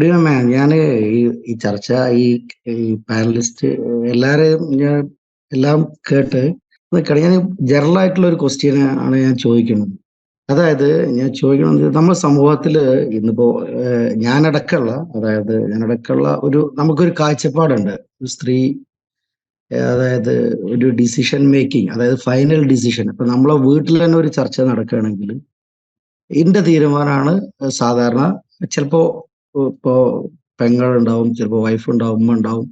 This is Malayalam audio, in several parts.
ഇവിടെയാണ് ഞാൻ ഈ ഈ ചർച്ച ഈ പാനലിസ്റ്റ് എല്ലാരെയും ഞാൻ എല്ലാം കേട്ട് നിൽക്കണം ഞാൻ ജനറൽ ആയിട്ടുള്ള ഒരു ക്വസ്റ്റ്യൻ ആണ് ഞാൻ ചോദിക്കുന്നത്. അതായത് ഞാൻ ചോദിക്കണമെന്ന് നമ്മുടെ സമൂഹത്തിൽ ഇന്നിപ്പോ ഞാനടക്കമുള്ള അതായത് ഞാനടക്കമുള്ള ഒരു നമുക്കൊരു കാഴ്ചപ്പാടുണ്ട്. ഒരു സ്ത്രീ അതായത് ഒരു ഡിസിഷൻ മേക്കിംഗ് അതായത് ഫൈനൽ ഡിസിഷൻ ഇപ്പൊ നമ്മളെ വീട്ടിൽ തന്നെ ഒരു ചർച്ച നടക്കുകയാണെങ്കിൽ എന്റെ തീരുമാനമാണ് സാധാരണ ചിലപ്പോ ഇപ്പോ പെങ്ങളുണ്ടാവും ചിലപ്പോ വൈഫ് ഉണ്ടാവും ഉമ്മ ഉണ്ടാവും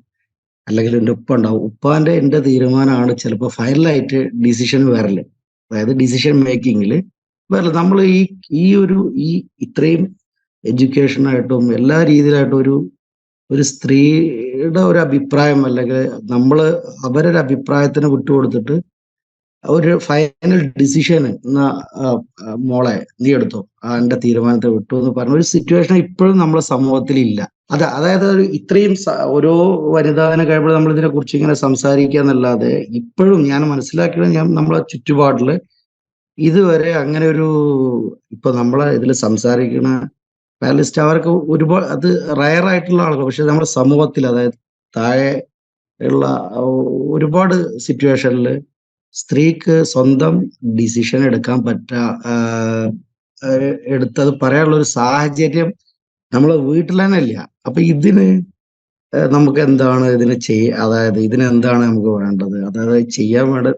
അല്ലെങ്കിൽ എന്റെ ഉപ്പ ഉണ്ടാവും ഉപ്പാന്റെ എന്റെ തീരുമാനമാണ് ചിലപ്പോൾ ഫൈനലായിട്ട് ഡിസിഷൻ വരൽ. അതായത് ഡിസിഷൻ മേക്കിങ്ങിൽ വരൽ. നമ്മൾ ഈ ഈ ഒരു ഈ ഇത്രയും എഡ്യൂക്കേഷനായിട്ടും എല്ലാ രീതിയിലായിട്ടും ഒരു ഒരു സ്ത്രീയുടെ ഒരു അഭിപ്രായം അല്ലെങ്കിൽ നമ്മൾ അവരൊരു അഭിപ്രായത്തിന് വിട്ടുകൊടുത്തിട്ട് ഒരു ഫൈനൽ ഡിസിഷൻ മോളെ നീ എടുത്തോ? എന്റെ തീരുമാനത്തെ വിട്ടു എന്ന് പറഞ്ഞ ഒരു സിറ്റുവേഷൻ ഇപ്പോഴും നമ്മുടെ സമൂഹത്തിൽ ഇല്ല. അത് അതായത് ഇത്രയും ഓരോ വനിതാദിന കഴിയുമ്പോൾ നമ്മൾ ഇതിനെ കുറിച്ച് ഇങ്ങനെ സംസാരിക്കുക എന്നല്ലാതെ ഇപ്പോഴും ഞാൻ മനസ്സിലാക്കിയത് ഞാൻ നമ്മളെ ചുറ്റുപാടിൽ ഇതുവരെ അങ്ങനെ ഒരു ഇപ്പൊ നമ്മളെ ഇതിൽ സംസാരിക്കുന്ന പാനലിസ്റ്റ് അവർക്ക് ഒരുപാട് അത് റയർ ആയിട്ടുള്ള ആളുകൾ പക്ഷെ നമ്മുടെ സമൂഹത്തിൽ അതായത് താഴെ ഉള്ള ഒരുപാട് സിറ്റുവേഷനിൽ സ്ത്രീക്ക് സ്വന്തം ഡിസിഷൻ എടുക്കാൻ പറ്റാ എടുത്തത് പറയാനുള്ള ഒരു സാഹചര്യം നമ്മളെ വീട്ടിൽ തന്നെ ഇല്ല. അപ്പൊ ഇതിന് നമുക്ക് എന്താണ് ഇതിനെ ചെയ്യ അതായത് ഇതിന് എന്താണ് നമുക്ക് വേണ്ടത്? അതായത് ചെയ്യാൻ വേണ്ട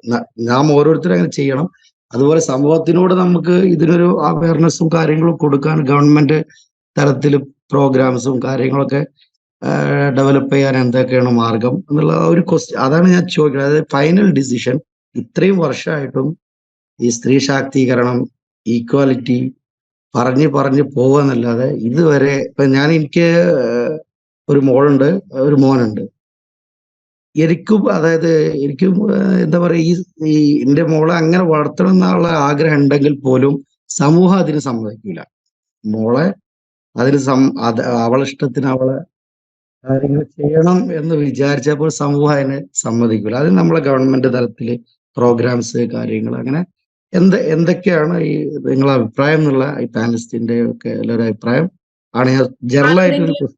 നാം ഓരോരുത്തരും അങ്ങനെ ചെയ്യണം. അതുപോലെ സമൂഹത്തിനോട് നമുക്ക് ഇതിനൊരു അവയർനെസ്സും കാര്യങ്ങളും കൊടുക്കാൻ ഗവൺമെന്റ് തലത്തിൽ പ്രോഗ്രാംസും കാര്യങ്ങളൊക്കെ ഡെവലപ്പ് ചെയ്യാൻ എന്തൊക്കെയാണ് മാർഗം എന്നുള്ള ഒരു ക്വസ്റ്റ്യൻ അതാണ് ഞാൻ ചോദിക്കുന്നത്. അതായത് ഫൈനൽ ഡിസിഷൻ ഇത്രയും വർഷമായിട്ടും ഈ സ്ത്രീ ശാക്തീകരണം ഈക്വാലിറ്റി പറഞ്ഞ് പറഞ്ഞ് പോവാന്നല്ലാതെ ഇതുവരെ ഇപ്പൊ ഞാൻ എനിക്ക് ഒരു മോളുണ്ട് ഒരു മോനുണ്ട്. എനിക്കും അതായത് എനിക്കും എന്താ പറയാ ഈ ഈ എന്റെ മോളെ അങ്ങനെ വളർത്തണം എന്നുള്ള ആഗ്രഹം ഉണ്ടെങ്കിൽ പോലും സമൂഹം അതിന് സമ്മതിക്കില്ല. മോളെ അതിന് സം അത് അവളെ ഇഷ്ടത്തിന് അവളെ കാര്യങ്ങൾ ചെയ്യണം എന്ന് വിചാരിച്ചപ്പോൾ സമൂഹം അതിന് സമ്മതിക്കില്ല അത് നമ്മളെ ഗവൺമെന്റ് തലത്തിൽ പ്രോഗ്രാംസ് കാര്യങ്ങൾ അങ്ങനെ എന്ത് എന്തൊക്കെയാണ് ഈ നിങ്ങളെ അഭിപ്രായം എന്നുള്ള ഈ പാനലിസ്റ്റിന്റെ ഒക്കെ എല്ലാവരും അഭിപ്രായം? ആണ് ഞാൻ ജനറൽ ആയിട്ട്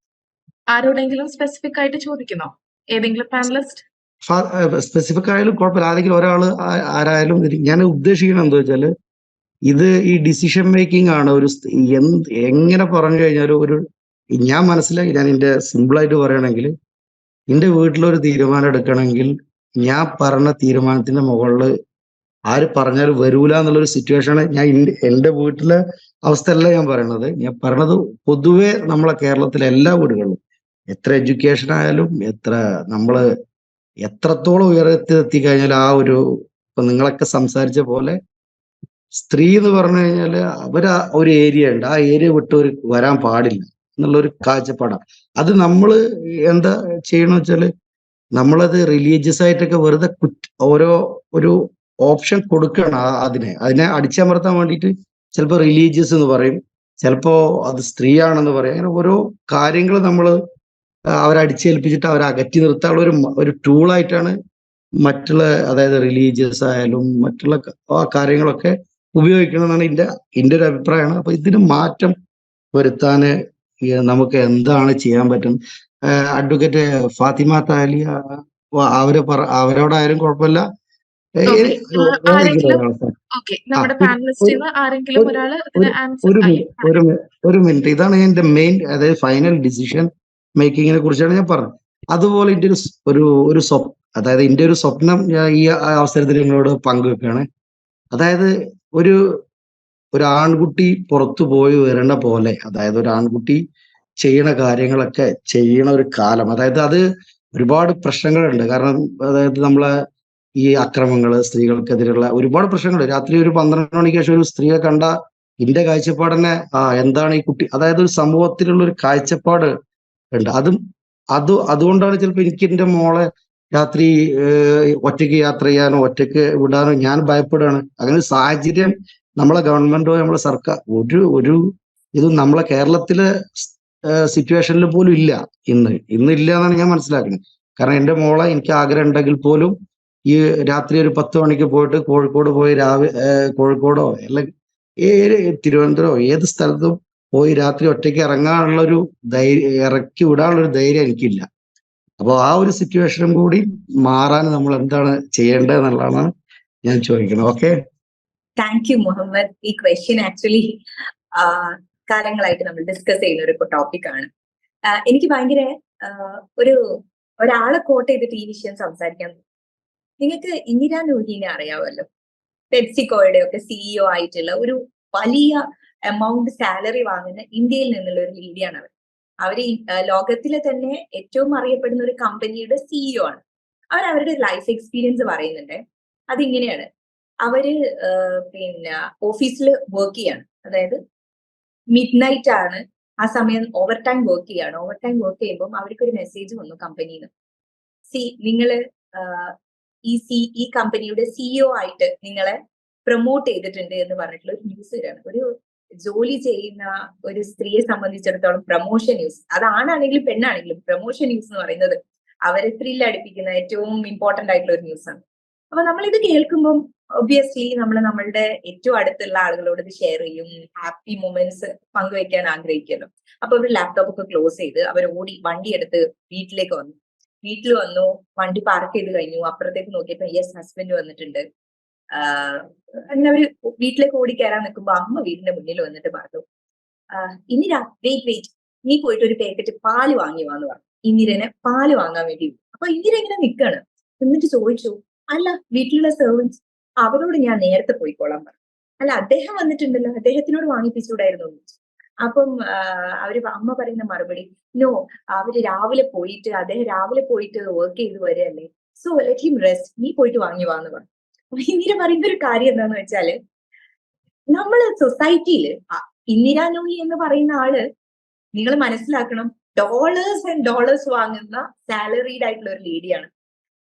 ആരോടെങ്കിലും സ്പെസിഫിക് ആയിട്ട് ചോദിക്കുന്നോ? ഏതെങ്കിലും പാനലിസ്റ്റ്? സ്പെസിഫിക് ആയാലും കുഴപ്പമില്ല. ആരെങ്കിലും ഒരാൾ ആരായാലും ഞാൻ ഉദ്ദേശിക്കുന്നത് എന്താ വെച്ചാൽ ഇത് ഈ ഡിസിഷൻ മേക്കിംഗ് ആണ് ഒരു എന്ത് എങ്ങനെ പറഞ്ഞു കഴിഞ്ഞാൽ ഒരു ഞാൻ മനസ്സിലാക്കി ഞാൻ എന്റെ സിമ്പിൾ ആയിട്ട് പറയുകയാണെങ്കിൽ എന്റെ വീട്ടിലൊരു തീരുമാനം എടുക്കണമെങ്കിൽ ഞാൻ പറഞ്ഞ തീരുമാനത്തിന്റെ മുകളിൽ ആര് പറഞ്ഞാൽ വരൂല എന്നുള്ളൊരു സിറ്റുവേഷനാണ് ഞാൻ എന്റെ വീട്ടിലെ അവസ്ഥയല്ല ഞാൻ പറയണത്. ഞാൻ പറയണത് പൊതുവെ നമ്മളെ കേരളത്തിലെ എല്ലാ വീടുകളിലും എത്ര എഡ്യൂക്കേഷൻ ആയാലും എത്ര നമ്മൾ എത്രത്തോളം ഉയരത്തിൽ എത്തിക്കഴിഞ്ഞാൽ ആ ഒരു ഇപ്പൊ നിങ്ങളൊക്കെ സംസാരിച്ച പോലെ സ്ത്രീ എന്ന് പറഞ്ഞു കഴിഞ്ഞാൽ അവർ ഒരു ഏരിയ ഉണ്ട്. ആ ഏരിയ വിട്ട് ഒരു വരാൻ പാടില്ല എന്നുള്ളൊരു കാഴ്ചപ്പാടാണ്. അത് നമ്മൾ എന്താ ചെയ്യണമെന്ന് വെച്ചാൽ നമ്മളത് റിലീജിയസ് ആയിട്ടൊക്കെ വെറുതെ ഓരോ ഒരു ഓപ്ഷൻ കൊടുക്കണം അതിനെ. അതിനെ അടിച്ചമർത്താൻ വേണ്ടിയിട്ട് ചിലപ്പോൾ റിലീജിയസ് എന്ന് പറയും ചിലപ്പോൾ അത് സ്ത്രീയാണെന്ന് പറയും. അങ്ങനെ ഓരോ കാര്യങ്ങൾ നമ്മൾ അവരടിച്ചേൽപ്പിച്ചിട്ട് അവരെ അകറ്റി നിർത്താനുള്ള ഒരു ഒരു ടൂളായിട്ടാണ് മറ്റുള്ള അതായത് റിലീജിയസ് ആയാലും മറ്റുള്ള കാര്യങ്ങളൊക്കെ ഉപയോഗിക്കണമെന്നാണ് എന്റെ എന്റെ ഒരു അഭിപ്രായമാണ്. അപ്പൊ ഇതിന് മാറ്റം വരുത്താന് നമുക്ക് എന്താണ് ചെയ്യാൻ പറ്റും അഡ്വക്കേറ്റ് ഫാത്തിമ താലിയ അവർ അവരോടായാലും കുഴപ്പമില്ല. ഒരു- മിനിറ്റ് ഇതാണ് എന്റെ മെയിൻ അതായത് ഫൈനൽ ഡിസിഷൻ മേക്കിങ്ങിനെ കുറിച്ചാണ് ഞാൻ പറഞ്ഞത്. അതുപോലെ എന്റെ ഒരു ഒരു സ്വപ്നം സ്വപ് അതായത് എന്റെ ഒരു സ്വപ്നം ഞാൻ ഈ അവസരത്തിൽ നിങ്ങളോട് പങ്കുവെക്കുകയാണ്. അതായത് ഒരു ഒരു ആൺകുട്ടി പുറത്തു പോയി വരേണ്ട പോലെ അതായത് ഒരു ആൺകുട്ടി ചെയ്യണ കാര്യങ്ങളൊക്കെ ചെയ്യണ ഒരു കാലം. അതായത് അത് ഒരുപാട് പ്രശ്നങ്ങളുണ്ട്. കാരണം അതായത് നമ്മളെ ഈ അക്രമങ്ങൾ സ്ത്രീകൾക്കെതിരെയുള്ള ഒരുപാട് പ്രശ്നങ്ങൾ രാത്രി ഒരു പന്ത്രണ്ട് മണിക്ക് ശേഷം ഒരു സ്ത്രീയെ കണ്ട എന്റെ കാഴ്ചപ്പാട് ആ എന്താണ് ഈ കുട്ടി അതായത് ഒരു സമൂഹത്തിലുള്ള ഒരു കാഴ്ചപ്പാട് ഉണ്ട്. അതും അത് അതുകൊണ്ടാണ് ചിലപ്പോൾ എനിക്ക് എന്റെ മോളെ രാത്രി ഒറ്റയ്ക്ക് യാത്ര ചെയ്യാനോ ഒറ്റയ്ക്ക് വിടാനോ ഞാൻ ഭയപ്പെടുകയാണ് അങ്ങനെ സാഹചര്യം നമ്മളെ ഗവൺമെന്റോ നമ്മളെ സർക്കാർ ഒരു ഒരു ഇത് നമ്മളെ കേരളത്തിലെ സിറ്റുവേഷനിൽ പോലും ഇല്ല. ഇന്ന്. ഇന്ന് ഇല്ല എന്നാണ് ഞാൻ മനസ്സിലാക്കുന്നത്. കാരണം എന്റെ മോളെ എനിക്ക് ആഗ്രഹം ഉണ്ടെങ്കിൽ പോലും ഈ രാത്രി ഒരു പത്ത് മണിക്ക് പോയിട്ട് കോഴിക്കോട് പോയി രാവിലെ കോഴിക്കോടോ അല്ലെങ്കിൽ ഏത് തിരുവനന്തപുരമോ ഏത് സ്ഥലത്തും പോയി രാത്രി ഒറ്റയ്ക്ക് ഇറങ്ങാനുള്ള ഒരു ധൈര്യം ഇറക്കി വിടാനുള്ള ഒരു ധൈര്യം എനിക്കില്ല. അപ്പോൾ ആ ഒരു സിറ്റുവേഷനും കൂടി മാറാൻ നമ്മൾ എന്താണ് ചെയ്യേണ്ടത് എന്നുള്ളതാണ് ഞാൻ ചോദിക്കുന്നത്. ഓക്കെ താങ്ക് യു മുഹമ്മദ് ഈ ക്വസ്റ്റ്യൻ ആക്ച്വലി കാലങ്ങളായിട്ട് നമ്മൾ ഡിസ്കസ് ചെയ്യുന്ന ഒരു ടോപ്പിക് ആണ്. എനിക്ക് ഭയങ്കര ഒരു ഒരാളെ കോട്ട് ചെയ്തിട്ട് ഈ വിഷയം സംസാരിക്കാൻ നിങ്ങൾക്ക് ഇന്ദിരാ നൂഹിനെ അറിയാമല്ലോ പെപ്സിക്കോയുടെ ഒക്കെ സിഇഒ ആയിട്ടുള്ള ഒരു വലിയ എമൗണ്ട് സാലറി വാങ്ങുന്ന ഇന്ത്യയിൽ നിന്നുള്ള ഒരു ലീഡിയാണ് അവർ അവർ ലോകത്തിലെ തന്നെ ഏറ്റവും അറിയപ്പെടുന്ന ഒരു കമ്പനിയുടെ സിഇഒ ആണ്. അവർ അവരുടെ ലൈഫ് എക്സ്പീരിയൻസ് പറയുന്നുണ്ട്. അതിങ്ങനെയാണ്. അവർ പിന്നെ ഓഫീസിൽ വർക്ക് ചെയ്യാണ്. അതായത് മിഡ് നൈറ്റ് ആണ്. ആ സമയം ഓവർ ടൈം വർക്ക് ചെയ്യാണ്. ഓവർ ടൈം വർക്ക് ചെയ്യുമ്പോൾ അവർക്ക് ഒരു മെസ്സേജ് വന്നു കമ്പനിയിൽ നിന്ന് സി നിങ്ങൾ ഈ സി ഈ കമ്പനിയുടെ സിഇഒ ആയിട്ട് നിങ്ങളെ പ്രൊമോട്ട് ചെയ്തിട്ടുണ്ട് എന്ന് പറഞ്ഞിട്ടുള്ള ഒരു ന്യൂസ് വരാണ്. ഒരു ജോലി ചെയ്യുന്ന ഒരു സ്ത്രീയെ സംബന്ധിച്ചിടത്തോളം പ്രൊമോഷൻ ന്യൂസ് അത് ആണാണെങ്കിലും പെണ്ണാണെങ്കിലും പ്രൊമോഷൻ ന്യൂസ് എന്ന് പറയുന്നത് അവരെ ത്രില്ലടിപ്പിക്കുന്ന ഏറ്റവും ഇമ്പോർട്ടന്റ് ആയിട്ടുള്ള ഒരു ന്യൂസ് ആണ്. അപ്പൊ നമ്മൾ ഇത് കേൾക്കുമ്പോൾ ഒബ്വിയസ്ലി നമ്മൾ നമ്മളുടെ ഏറ്റവും അടുത്തുള്ള ആളുകളോട് ഇത് ഷെയർ ചെയ്യും ഹാപ്പി മൊമെന്റ്സ് പങ്കുവെക്കാൻ ആഗ്രഹിക്കുന്നു അപ്പൊ അവർ ലാപ്ടോപ്പ് ഒക്കെ ക്ലോസ് ചെയ്ത് അവർ ഓടി വണ്ടി എടുത്ത് വീട്ടിലേക്ക് വന്നു. വീട്ടിൽ വന്നു വണ്ടി പാർക്ക് ചെയ്ത് കഴിഞ്ഞു. അപ്പുറത്തേക്ക് നോക്കിയപ്പോ യെസ് ഹസ്ബൻഡ് വന്നിട്ടുണ്ട്. അങ്ങനെ അവർ വീട്ടിലേക്ക് ഓടി കയറാൻ നിൽക്കുമ്പോ അമ്മ വീടിന്റെ മുന്നിൽ വന്നിട്ട് പറഞ്ഞു ഇനി വെയിറ്റ് വെയിറ്റ് നീ പോയിട്ട് ഒരു പാക്കറ്റ് പാൽ വാങ്ങി വാന്ന് പറഞ്ഞു. ഇന്ദിരനെ പാൽ വാങ്ങാൻ വേണ്ടി. അപ്പൊ ഇന്ദിര ഇങ്ങനെ നിൽക്കാണ് എന്നിട്ട് ചോദിച്ചു അല്ല വീട്ടിലുള്ള സെർവൻസ് അവരോട് ഞാൻ നേരത്തെ പോയിക്കോളാൻ പറഞ്ഞു. അല്ല അദ്ദേഹം വന്നിട്ടുണ്ടല്ലോ. അദ്ദേഹത്തിനോട് വാങ്ങിപ്പിച്ചുകൂടായിരുന്നു അപ്പം അവർ അമ്മ പറയുന്ന മറുപടി നോ അവർ രാവിലെ പോയിട്ട് അദ്ദേഹം രാവിലെ പോയിട്ട് വർക്ക് ചെയ്ത് വരെയല്ലേ സോ ലെറ്റ് ഹിം റെസ്റ്റ് നീ പോയിട്ട് വാങ്ങി വാന്ന് പറഞ്ഞു. ഇന്ദിര പറയുന്ന ഒരു കാര്യം എന്താന്ന് വെച്ചാൽ നമ്മൾ സൊസൈറ്റിയിൽ ഇന്ദിരാ നോയി എന്ന് പറയുന്ന ആൾ നിങ്ങൾ മനസ്സിലാക്കണം ഡോളേഴ്സ് ആൻഡ് ഡോളേഴ്സ് വാങ്ങുന്ന സാലറീഡ് ആയിട്ടുള്ള ഒരു ലേഡിയാണ്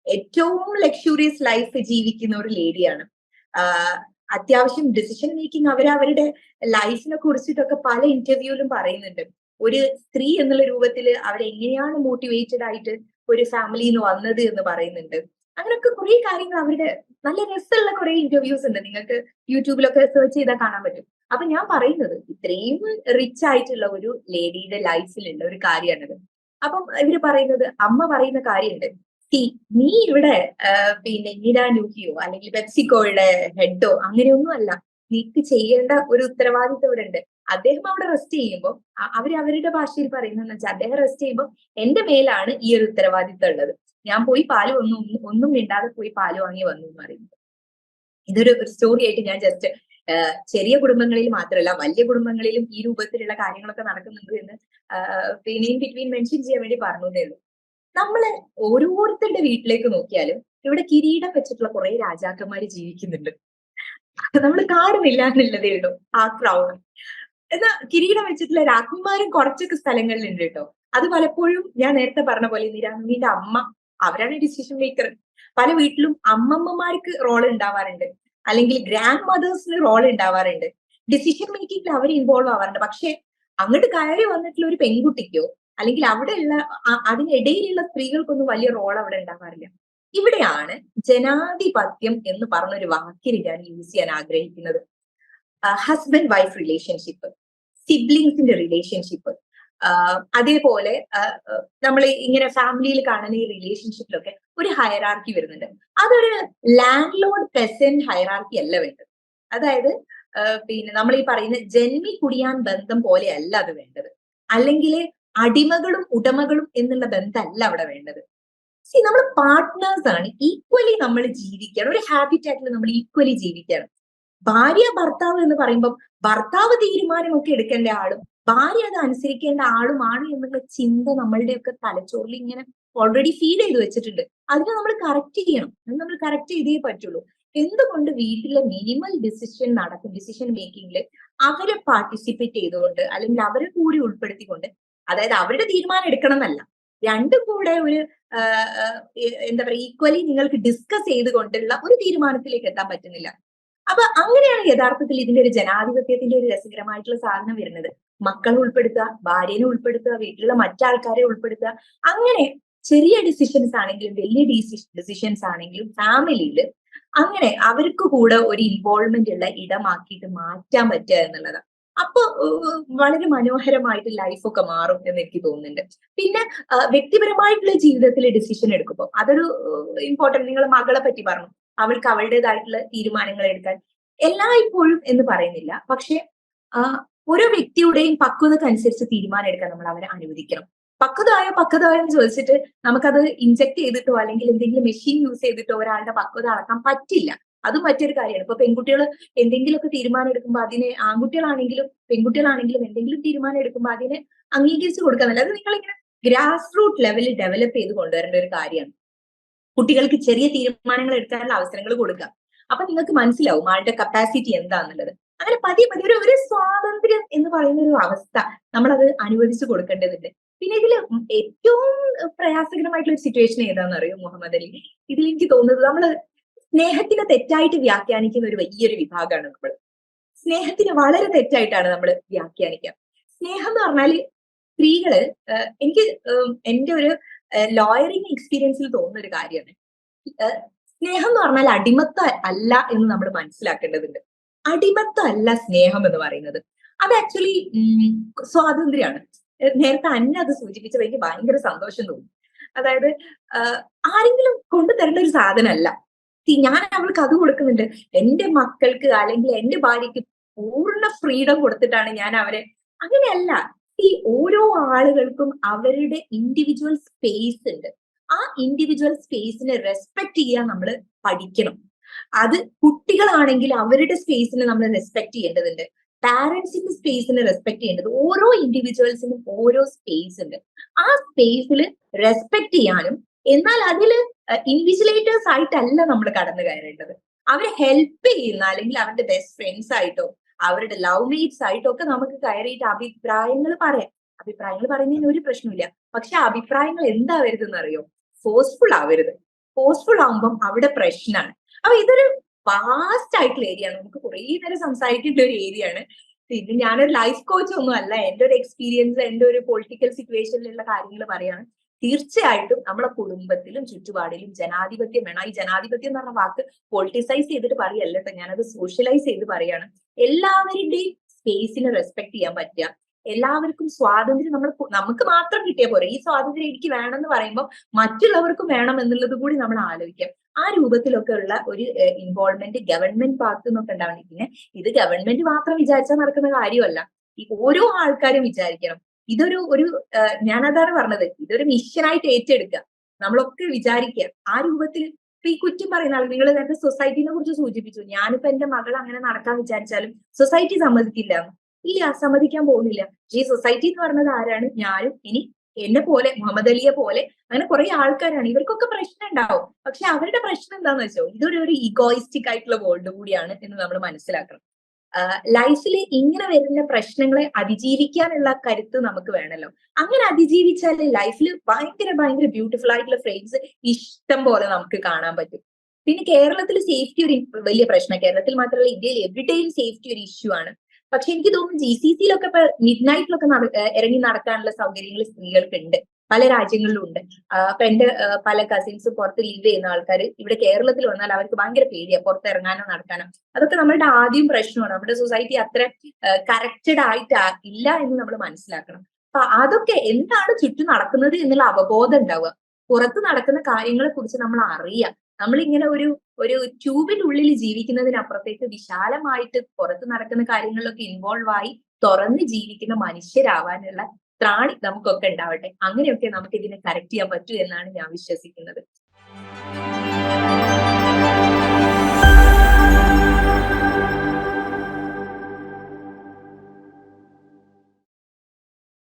ഏറ്റവും ലക്ഷൂറിയസ് ലൈഫ് ജീവിക്കുന്ന ഒരു ലേഡിയാണ് അത്യാവശ്യം ഡിസിഷൻ മേക്കിംഗ് അവർ അവരുടെ ലൈഫിനെ കുറിച്ചിട്ടൊക്കെ പല ഇന്റർവ്യൂവിലും പറയുന്നുണ്ട്. ഒരു സ്ത്രീ എന്നുള്ള രൂപത്തിൽ അവരെങ്ങനെയാണ് മോട്ടിവേറ്റഡ് ആയിട്ട് ഒരു ഫാമിലിയിൽ നിന്ന് വന്നത് എന്ന് പറയുന്നുണ്ട്. അങ്ങനെയൊക്കെ കുറെ കാര്യങ്ങൾ അവരുടെ നല്ല രസമുള്ള കുറെ ഇന്റർവ്യൂസ് ഉണ്ട്. നിങ്ങൾക്ക് യൂട്യൂബിലൊക്കെ സെർച്ച് ചെയ്താൽ കാണാൻ പറ്റും. അപ്പൊ ഞാൻ പറയുന്നത് ഇത്രയും റിച്ച് ആയിട്ടുള്ള ഒരു ലേഡിയുടെ ലൈഫിലുള്ള ഒരു കാര്യമാണിത്. അപ്പം ഇവർ പറയുന്നത് അമ്മ പറയുന്ന കാര്യമുണ്ട്. നീ ഇവിടെ പിന്നെ ഇന്ദിരാ നൂഹിയോ അല്ലെങ്കിൽ പെപ്സിക്കോയുടെ ഹെഡോ അങ്ങനെയൊന്നും അല്ല നീക്ക് ചെയ്യേണ്ട ഒരു ഉത്തരവാദിത്വം ഇവിടെ ഉണ്ട് അദ്ദേഹം അവിടെ റെസ്റ്റ് ചെയ്യുമ്പോൾ അവർ അവരുടെ ഭാഷയിൽ പറയുന്നതെന്ന് വെച്ചാൽ അദ്ദേഹം റെസ്റ്റ് ചെയ്യുമ്പോൾ എന്റെ മേലാണ് ഈ ഒരു ഉത്തരവാദിത്വം ഉള്ളത്. ഞാൻ പോയി പാൽ ഒന്നും ഒന്നും മിണ്ടാതെ പോയി പാൽ വാങ്ങി വന്നു എന്ന് പറയുന്നത്. ഇതൊരു സ്റ്റോറി ആയിട്ട് ഞാൻ ജസ്റ്റ് ചെറിയ കുടുംബങ്ങളിൽ മാത്രമല്ല വലിയ കുടുംബങ്ങളിലും ഈ രൂപത്തിലുള്ള കാര്യങ്ങളൊക്കെ നടക്കുന്നുണ്ട് എന്ന് പിന്നെ ബിറ്റ്വീൻ മെൻഷൻ ചെയ്യാൻ വേണ്ടി പറഞ്ഞു ഉള്ളൂ നമ്മൾ ഓരോരുത്തരുടെ വീട്ടിലേക്ക് നോക്കിയാലും ഇവിടെ കിരീടം വെച്ചിട്ടുള്ള കുറെ രാജാക്കന്മാര് ജീവിക്കുന്നുണ്ട്. നമ്മൾ കാണുന്നില്ല എന്നുള്ളതേ ഉള്ളൂ ആ ക്രൗഡ് എന്നാ കിരീടം വെച്ചിട്ടുള്ള രാജ്ഞിമാരും കുറച്ചൊക്കെ സ്ഥലങ്ങളിൽ ഉണ്ട് കേട്ടോ. അത് പലപ്പോഴും ഞാൻ നേരത്തെ പറഞ്ഞ പോലെ നിരാമിന്റെ അമ്മ അവരാണ് ഡിസിഷൻ മേക്കർ പല വീട്ടിലും അമ്മമ്മമാർക്ക് റോൾ ഉണ്ടാവാറുണ്ട്. അല്ലെങ്കിൽ ഗ്രാൻഡ് മദേഴ്സിന് റോൾ ഉണ്ടാവാറുണ്ട്. ഡിസിഷൻ മേക്കിംഗിൽ അവർ ഇൻവോൾവ് ആവാറുണ്ട്. പക്ഷെ അങ്ങോട്ട് കയറി വന്നിട്ടുള്ള ഒരു പെൺകുട്ടിക്കോ അല്ലെങ്കിൽ അവിടെയുള്ള അതിനിടയിലുള്ള സ്ത്രീകൾക്കൊന്നും വലിയ റോൾ അവിടെ ഉണ്ടാവാറില്ല. ഇവിടെയാണ് ജനാധിപത്യം എന്ന് പറഞ്ഞൊരു വാക്കിന് ഞാൻ യൂസ് ചെയ്യാൻ ആഗ്രഹിക്കുന്നത്. ഹസ്ബൻഡ് വൈഫ് റിലേഷൻഷിപ്പ് സിബ്ലിങ്സിന്റെ റിലേഷൻഷിപ്പ് അതേപോലെ നമ്മൾ ഇങ്ങനെ ഫാമിലിയിൽ കാണുന്ന ഈ റിലേഷൻഷിപ്പിലൊക്കെ ഒരു ഹയറാർക്കി വരുന്നുണ്ട്. അതൊരു ലാൻഡ് ലോഡ് പെസന്റ് ഹയറാർക്കി അല്ല വേണ്ടത്. അതായത് പിന്നെ നമ്മൾ ഈ പറയുന്ന ജന്മി കുടിയാൻ ബന്ധം പോലെയല്ല അത് വേണ്ടത്. അല്ലെങ്കിൽ അടിമകളും ഉടമകളും എന്നുള്ള ബന്ധമല്ല അവിടെ വേണ്ടത്. സി നമ്മൾ പാർട്ട്നേഴ്സ് ആണ്. ഈക്വലി നമ്മൾ ജീവിക്കണം. ഒരു ഹാബിറ്റാറ്റിൽ നമ്മൾ ഈക്വലി ജീവിക്കണം. ഭാര്യ ഭർത്താവ് എന്ന് പറയുമ്പോൾ ഭർത്താവ് തീരുമാനമൊക്കെ എടുക്കേണ്ട ആളും ഭാര്യ അത് അനുസരിക്കേണ്ട ആളുമാണ് എന്നുള്ള ചിന്ത നമ്മളുടെയൊക്കെ തലച്ചോറിൽ ഇങ്ങനെ ഓൾറെഡി ഫീൽ ചെയ്ത് വെച്ചിട്ടുണ്ട്. അതിനെ നമ്മൾ കറക്റ്റ് ചെയ്യണം. അത് നമ്മൾ കറക്റ്റ് ചെയ്തേ പറ്റുള്ളൂ. എന്തുകൊണ്ട് വീട്ടിലെ മിനിമൽ ഡിസിഷൻ നടക്കും ഡിസിഷൻ മേക്കിങ്ങിൽ അവരെ പാർട്ടിസിപ്പേറ്റ് ചെയ്തുകൊണ്ട് അല്ലെങ്കിൽ അവരെ കൂടി ഉൾപ്പെടുത്തിക്കൊണ്ട് അതായത് അവരുടെ തീരുമാനം എടുക്കണം എന്നല്ല രണ്ടും കൂടെ ഒരു എന്താ പറയുക ഈക്വലി നിങ്ങൾക്ക് ഡിസ്കസ് ചെയ്തുകൊണ്ടുള്ള ഒരു തീരുമാനത്തിലേക്ക് എത്താൻ പറ്റുന്നില്ല. അപ്പൊ അങ്ങനെയാണ് യഥാർത്ഥത്തിൽ ഇതിന്റെ ഒരു ജനാധിപത്യത്തിന്റെ ഒരു രസകരമായിട്ടുള്ള സാധനം വരുന്നത്. മക്കളെ ഉൾപ്പെടുത്തുക ഭാര്യനെ ഉൾപ്പെടുത്തുക വീട്ടിലുള്ള മറ്റാൾക്കാരെ ഉൾപ്പെടുത്തുക. അങ്ങനെ ചെറിയ ഡിസിഷൻസ് ആണെങ്കിലും വലിയ ഡിസിഷൻസ് ആണെങ്കിലും ഫാമിലിയിൽ അങ്ങനെ അവർക്ക് കൂടെ ഒരു ഇൻവോൾവ്മെന്റ് ഉള്ള ഇടമാക്കിയിട്ട് മാറ്റാൻ പറ്റുക എന്നുള്ളതാണ്. അപ്പൊ വളരെ മനോഹരമായിട്ട് ലൈഫൊക്കെ മാറും എന്ന് എനിക്ക് തോന്നുന്നുണ്ട്. പിന്നെ വ്യക്തിപരമായിട്ടുള്ള ജീവിതത്തിൽ ഡിസിഷൻ എടുക്കുമ്പോൾ അതൊരു ഇമ്പോർട്ടന്റ് നിങ്ങൾ മകളെ പറ്റി പറഞ്ഞു. അവൾക്ക് അവളുടേതായിട്ടുള്ള തീരുമാനങ്ങൾ എടുക്കാൻ. എല്ലായ്പ്പോഴും എന്ന് പറയുന്നില്ല. പക്ഷെ ഓരോ വ്യക്തിയുടെയും പക്വതക്കനുസരിച്ച് തീരുമാനം എടുക്കാൻ നമ്മൾ അവരെ അനുവദിക്കണം. പക്വതയോ പക്വതയോ എന്ന് ചോദിച്ചിട്ട് നമുക്കത് ഇഞ്ചക്ട് ചെയ്തിട്ടോ അല്ലെങ്കിൽ എന്തെങ്കിലും മെഷീൻ യൂസ് ചെയ്തിട്ടോ ഒരാളുടെ പക്വത അളക്കാൻ പറ്റില്ല. അത് മറ്റൊരു കാര്യമാണ്. ഇപ്പൊ പെൺകുട്ടികൾ എന്തെങ്കിലുമൊക്കെ തീരുമാനം എടുക്കുമ്പോൾ അതിനെ ആൺകുട്ടികളാണെങ്കിലും പെൺകുട്ടികളാണെങ്കിലും എന്തെങ്കിലും തീരുമാനം എടുക്കുമ്പോൾ അതിനെ അംഗീകരിച്ചു കൊടുക്കാന്നല്ല അത് നിങ്ങളിങ്ങനെ ഗ്രാസ് റൂട്ട് ലെവലിൽ ഡെവലപ്പ് ചെയ്ത് കൊണ്ടുവരേണ്ട ഒരു കാര്യമാണ്. കുട്ടികൾക്ക് ചെറിയ തീരുമാനങ്ങൾ എടുക്കാനുള്ള അവസരങ്ങൾ കൊടുക്കുക. അപ്പൊ നിങ്ങൾക്ക് മനസ്സിലാവും ആളുടെ കപ്പാസിറ്റി എന്താന്നുള്ളത്. അങ്ങനെ പതിയെ പതിയെ ഒരു ഒരു സ്വാതന്ത്ര്യം എന്ന് പറയുന്ന ഒരു അവസ്ഥ നമ്മളത് അനുവദിച്ചു കൊടുക്കേണ്ടതുണ്ട്. പിന്നെ ഇതിൽ ഏറ്റവും പ്രയാസകരമായിട്ടുള്ള ഒരു സിറ്റുവേഷൻ ഏതാണെന്ന് അറിയോ മുഹമ്മദ് അലി? ഇതിൽ എനിക്ക് തോന്നുന്നത് നമ്മൾ സ്നേഹത്തിനെ തെറ്റായിട്ട് വ്യാഖ്യാനിക്കുന്ന ഒരു വലിയൊരു വിഭാഗമാണ് നമ്മൾ. സ്നേഹത്തിന് വളരെ തെറ്റായിട്ടാണ് നമ്മൾ വ്യാഖ്യാനിക്കുക. സ്നേഹം എന്ന് പറഞ്ഞാൽ സ്ത്രീകൾ എനിക്ക് എന്റെ ഒരു ലോയറിങ് എക്സ്പീരിയൻസിൽ തോന്നുന്ന ഒരു കാര്യമാണ് സ്നേഹം എന്ന് പറഞ്ഞാൽ അടിമത്ത അല്ല എന്ന് നമ്മൾ മനസ്സിലാക്കേണ്ടതുണ്ട്. അടിമത്ത അല്ല സ്നേഹം എന്ന് പറയുന്നത്. അത് ആക്ച്വലി സ്വാതന്ത്ര്യമാണ്. നേരത്തെ അന്നെ അത് സൂചിപ്പിച്ചപ്പോൾ എനിക്ക് ഭയങ്കര സന്തോഷം തോന്നി. അതായത് ആരെങ്കിലും ആരെങ്കിലും കൊണ്ടുതരേണ്ട ഒരു സാധനമല്ല. ഞാൻ അവൾക്ക് അത് കൊടുക്കുന്നുണ്ട്. എന്റെ മക്കൾക്ക് അല്ലെങ്കിൽ എന്റെ ഭാര്യയ്ക്ക് പൂർണ ഫ്രീഡം കൊടുത്തിട്ടാണ് ഞാൻ അവരെ അങ്ങനെയല്ല. ഈ ഓരോ ആളുകൾക്കും അവരുടെ ഇൻഡിവിജ്വൽ സ്പേസ് ഉണ്ട്. ആ ഇൻഡിവിജ്വൽ സ്പേസിനെ റെസ്പെക്ട് ചെയ്യാൻ നമ്മൾ പഠിക്കണം. അത് കുട്ടികളാണെങ്കിൽ അവരുടെ സ്പേസിനെ നമ്മൾ റെസ്പെക്ട് ചെയ്യേണ്ടതുണ്ട്. പാരന്റ്സിന്റെ സ്പേസിനെ റെസ്പെക്ട് ചെയ്യേണ്ടത്. ഓരോ ഇൻഡിവിജ്വൽസിനും ഓരോ സ്പേസ് ഉണ്ട്. ആ സ്പേസിൽ റെസ്പെക്ട് ചെയ്യാനും എന്നാൽ അതിൽ ഇൻവിജിലേറ്റേഴ്സ് ആയിട്ടല്ല നമ്മൾ കടന്നു കയറേണ്ടത്. അവരെ ഹെൽപ്പ് ചെയ്യുന്ന അല്ലെങ്കിൽ അവരുടെ ബെസ്റ്റ് ഫ്രണ്ട്സ് ആയിട്ടോ അവരുടെ ലവ് മേറ്റ്സ് ആയിട്ടോ ഒക്കെ നമുക്ക് കയറിയിട്ട് അഭിപ്രായങ്ങൾ പറയാം. അഭിപ്രായങ്ങൾ പറയുന്നതിന് ഒരു പ്രശ്നമില്ല പക്ഷെ അഭിപ്രായങ്ങൾ എന്താവരുതെന്ന് അറിയോ ഫോഴ്സ്ഫുൾ ആവരുത്. ഫോഴ്സ്ഫുൾ ആവുമ്പം അവിടെ പ്രശ്നമാണ്. അപ്പൊ ഇതൊരു വാസ്റ്റ് ആയിട്ടുള്ള ഏരിയ ആണ്. നമുക്ക് കുറേ നേരം സംസാരിക്കേണ്ട ഒരു ഏരിയ ആണ്. പിന്നെ ഞാനൊരു ലൈഫ് കോച്ച് ഒന്നും അല്ല. എന്റെ ഒരു എക്സ്പീരിയൻസ് എന്റെ ഒരു പൊളിറ്റിക്കൽ സിറ്റുവേഷനിലുള്ള കാര്യങ്ങൾ പറയാണ് തീർച്ചയായിട്ടും നമ്മളെ കുടുംബത്തിലും ചുറ്റുപാടിലും ജനാധിപത്യം വേണം. ഈ ജനാധിപത്യം എന്ന് പറഞ്ഞ വാക്ക് പൊളിറ്റിസൈസ് ചെയ്തിട്ട് പറയല്ല ഞാനത് സോഷ്യലൈസ് ചെയ്ത് പറയാണ്. എല്ലാവരുടെയും സ്പേസിനെ റെസ്പെക്ട് ചെയ്യാൻ പറ്റുക. എല്ലാവർക്കും സ്വാതന്ത്ര്യം നമ്മൾ നമുക്ക് മാത്രം കിട്ടിയ പോരെ. ഈ സ്വാതന്ത്ര്യം എനിക്ക് വേണമെന്ന് പറയുമ്പോൾ മറ്റുള്ളവർക്കും വേണം എന്നുള്ളത് കൂടി നമ്മൾ ആലോചിക്കാം. ആ രൂപത്തിലൊക്കെ ഉള്ള ഒരു ഇൻവോൾവ്മെന്റ് ഗവൺമെന്റ് ഭാഗത്തു നിന്നൊക്കെ ഉണ്ടാവണം. പിന്നെ ഇത് ഗവൺമെന്റ് മാത്രം വിചാരിച്ചാൽ നടക്കുന്ന കാര്യമല്ല. ഈ ഓരോ ആൾക്കാരും വിചാരിക്കണം. ഇതൊരു ഒരു ഞാനതാണ് പറഞ്ഞത്. ഇതൊരു മിഷനായിട്ട് ഏറ്റെടുക്കുക. നമ്മളൊക്കെ വിചാരിക്കുക ആ രൂപത്തിൽ ഇപ്പൊ ഈ കുറ്റം പറയുന്ന ആൾ നിങ്ങൾ നേരത്തെ സൊസൈറ്റിനെ കുറിച്ച് സൂചിപ്പിച്ചു. ഞാനിപ്പോ എന്റെ മകൾ അങ്ങനെ നടക്കാൻ വിചാരിച്ചാലും സൊസൈറ്റി സമ്മതിക്കില്ല. ഇല്ല സമ്മതിക്കാൻ പോകുന്നില്ല. ഈ സൊസൈറ്റി എന്ന് പറഞ്ഞത് ആരാണ്? ഞാനും ഇനി എന്നെ പോലെ മുഹമ്മദ് അലിയെ പോലെ അങ്ങനെ കുറെ ആൾക്കാരാണ്. ഇവർക്കൊക്കെ പ്രശ്നം ഉണ്ടാവും. പക്ഷെ അവരുടെ പ്രശ്നം എന്താന്ന് വെച്ചോ? ഇതൊരു ഒരു ഈഗോയിസ്റ്റിക് ആയിട്ടുള്ള വേൾഡ് കൂടിയാണ് എന്ന് നമ്മൾ മനസ്സിലാക്കണം. ലൈഫിൽ ഇങ്ങനെ വരുന്ന പ്രശ്നങ്ങളെ അതിജീവിക്കാനുള്ള കരുത്ത് നമുക്ക് വേണമല്ലോ അങ്ങനെ അതിജീവിച്ചാൽ ലൈഫിൽ ഭയങ്കര ഭയങ്കര ബ്യൂട്ടിഫുൾ ആയിട്ടുള്ള ഫ്രെയിംസ് ഇഷ്ടം പോലെ നമുക്ക് കാണാൻ പറ്റും. പിന്നെ കേരളത്തിൽ സേഫ്റ്റി ഒരു വലിയ പ്രശ്നം. കേരളത്തിൽ മാത്രമല്ല ഇന്ത്യയിൽ എവിടെയും സേഫ്റ്റി ഒരു ഇഷ്യൂ ആണ്. പക്ഷെ എനിക്ക് തോന്നുന്നു ജി സി സിയിലൊക്കെ ഇപ്പൊ മിഡ് നൈറ്റിലൊക്കെ ഇറങ്ങി നടക്കാനുള്ള സൗകര്യങ്ങൾ സ്ത്രീകൾക്ക് ഉണ്ട് പല രാജ്യങ്ങളിലും ഉണ്ട് അപ്പൊ എന്റെ പല കസിൻസ് പുറത്ത് ലീവ് ചെയ്യുന്ന ആൾക്കാർ ഇവിടെ കേരളത്തിൽ വന്നാൽ അവർക്ക് ഭയങ്കര പേടിയാണ് പുറത്ത് ഇറങ്ങാനോ നടക്കാനോ. അതൊക്കെ നമ്മളുടെ ആദ്യം പ്രശ്നമാണ്. നമ്മുടെ സൊസൈറ്റി അത്ര കറക്റ്റഡ് ആയിട്ട് ഇല്ല എന്ന് നമ്മൾ മനസ്സിലാക്കണം. അപ്പൊ അതൊക്കെ എന്താണ് ചുറ്റും നടക്കുന്നത് എന്നുള്ള അവബോധം ഉണ്ടാവുക. പുറത്ത് നടക്കുന്ന കാര്യങ്ങളെ കുറിച്ച് നമ്മൾ അറിയാം. നമ്മളിങ്ങനെ ഒരു ഒരു ട്യൂബിന്റെ ട്യൂബിനുള്ളിൽ ജീവിക്കുന്നതിനപ്പുറത്തേക്ക് വിശാലമായിട്ട് പുറത്ത് നടക്കുന്ന കാര്യങ്ങളിലൊക്കെ ഇൻവോൾവ് ആയി തുറന്ന് ജീവിക്കുന്ന മനുഷ്യരാവാനുള്ള ത്രാണി നമുക്കൊക്കെ ഉണ്ടാവട്ടെ. അങ്ങനെയൊക്കെ നമുക്ക് ഇതിനെ കറക്റ്റ് ചെയ്യാൻ പറ്റൂ എന്നാണ് ഞാൻ വിശ്വസിക്കുന്നത്.